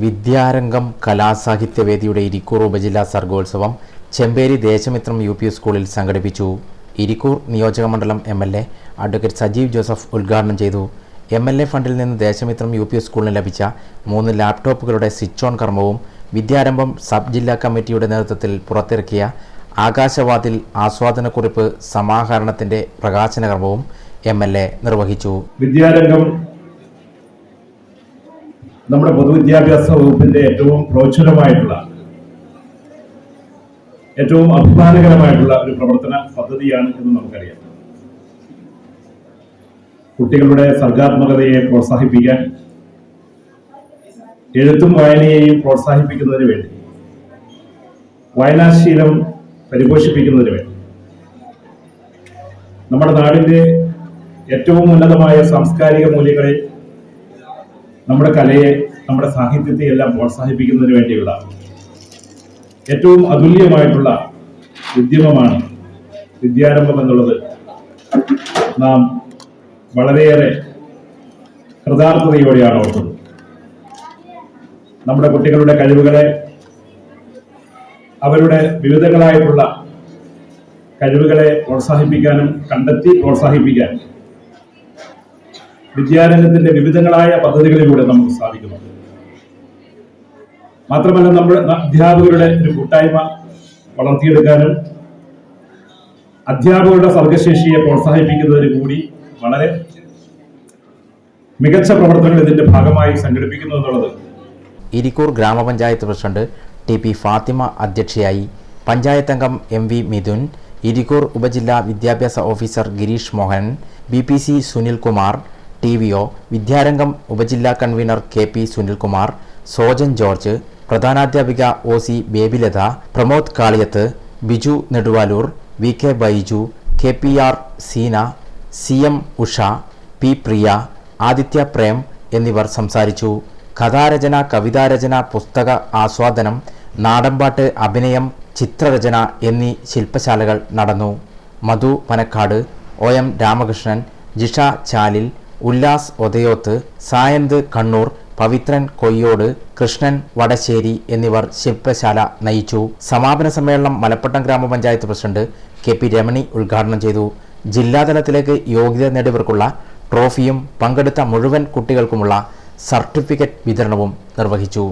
വിദ്യാരംഗം കലാസാഹിത്യവേദിയുടെ ഇരിക്കൂർ ഉപജില്ലാ സർഗോത്സവം ചെമ്പേരി ദേശമിത്രം യു പി സ്കൂളിൽ സംഘടിപ്പിച്ചു. ഇരിക്കൂർ നിയോജകമണ്ഡലം M L A advocate Sajeev Joseph ഉദ്ഘാടനം ചെയ്തു. എം എൽ എ ഫണ്ടിൽ നിന്ന് ദേശമിത്രം യു പി സ്കൂളിന് ലഭിച്ച മൂന്ന് ലാപ്ടോപ്പുകളുടെ സ്വിച്ച് ഓൺ കർമ്മവും വിദ്യാരംഭം സബ് ജില്ലാ കമ്മിറ്റിയുടെ നേതൃത്വത്തിൽ പുറത്തിറക്കിയ ആകാശവാതിൽ ആസ്വാദനക്കുറിപ്പ് സമാഹരണത്തിന്റെ പ്രകാശന കർമ്മവും എം എൽ എ നിർവഹിച്ചു. വിദ്യാരംഗം നമ്മുടെ പൊതുവിദ്യാഭ്യാസ വകുപ്പിന്റെ ഏറ്റവും പ്രോജ്വലമായിട്ടുള്ള ഏറ്റവും അഭിമാനകരമായിട്ടുള്ള ഒരു പ്രവർത്തന പദ്ധതിയാണ് എന്ന് നമുക്കറിയാം. കുട്ടികളുടെ സർഗാത്മകതയെ പ്രോത്സാഹിപ്പിക്കാൻ എഴുത്തും വായനയെയും പ്രോത്സാഹിപ്പിക്കുന്നതിന് വേണ്ടി വായനാശീലം പരിപോഷിപ്പിക്കുന്നതിന് വേണ്ടി നമ്മുടെ നാടിന്റെ ഏറ്റവും ഉന്നതമായ സാംസ്കാരിക മൂല്യങ്ങളെ നമ്മുടെ കലയെ നമ്മുടെ സാഹിത്യത്തെ എല്ലാം പ്രോത്സാഹിപ്പിക്കുന്നതിന് വേണ്ടിയുള്ള ഏറ്റവും അതുല്യമായിട്ടുള്ള ഉദ്യമമാണ് വിദ്യാരംഭം എന്നുള്ളത്. നാം വളരെയേറെ കൃതാർത്ഥതയോടെയാണ് ഓർക്കുന്നത്. നമ്മുടെ കുട്ടികളുടെ കഴിവുകളെ അവരുടെ വിവിധങ്ങളായിട്ടുള്ള കഴിവുകളെ പ്രോത്സാഹിപ്പിക്കാനും കണ്ടെത്തി പ്രോത്സാഹിപ്പിക്കാനും വിദ്യാരംഗത്തിന്റെ വിവിധങ്ങളായ പദ്ധതികളിലൂടെ നമുക്ക് സാധിക്കുന്നുണ്ട് മാത്രമല്ല നമ്മുടെ അധ്യാപകരുടെ ഒരു കൂട്ടായ്മ വളർത്തിയെടുക്കാനും അധ്യാപകരുടെ സർഗശേഷിയെ പ്രോത്സാഹിപ്പിക്കുന്നതിന് കൂടി വളരെ മികച്ച പ്രവർത്തനങ്ങൾ ഇതിന്റെ ഭാഗമായി സംഘടിപ്പിക്കുന്നു എന്നുള്ളത് ഇരിക്കൂർ ഗ്രാമപഞ്ചായത്ത് പ്രസിഡന്റ് ടി പി ഫാത്തിമ അധ്യക്ഷയായി പഞ്ചായത്ത് അംഗം എം വി മിഥുൻ ഇരിക്കൂർ ഉപജില്ലാ വിദ്യാഭ്യാസ officer Girish Mohan B P C Sunilkumar T V O Vidyarangam ഉപജില്ലാ convener K P Sunilkumar Sojan George പ്രധാനാധ്യാപിക O C Babylatha Pramod Kaliyath Biju Neduvalur V K Baiju K P R Seena C M Usha P Priya Aditya Prem എന്നിവർ സംസാരിച്ചു. കഥാരചന കവിതാരചന പുസ്തക ആസ്വാദനം നാടൻപാട്ട് അഭിനയം ചിത്രരചന എന്നീ ശില്പശാലകൾ നടന്നു. മധു പനക്കാട് ഒ എം രാമകൃഷ്ണൻ ജിഷ ചാലിൽ ഉല്ലാസ് ഒതയോത്ത് സായന്ത് കണ്ണൂർ പവിത്രൻ കൊയ്യോട് കൃഷ്ണൻ വടശ്ശേരി എന്നിവർ ശില്പശാല നയിച്ചു. സമാപന സമ്മേളനം മലപ്പട്ടം ഗ്രാമപഞ്ചായത്ത് പ്രസിഡന്റ് കെ പി രമണി ഉദ്ഘാടനം ചെയ്തു. ജില്ലാതലത്തിലേക്ക് യോഗ്യത നേടിയവർക്കുള്ള ട്രോഫിയും പങ്കെടുത്ത മുഴുവൻ കുട്ടികൾക്കുമുള്ള സർട്ടിഫിക്കറ്റ് വിതരണവും നിർവഹിച്ചു.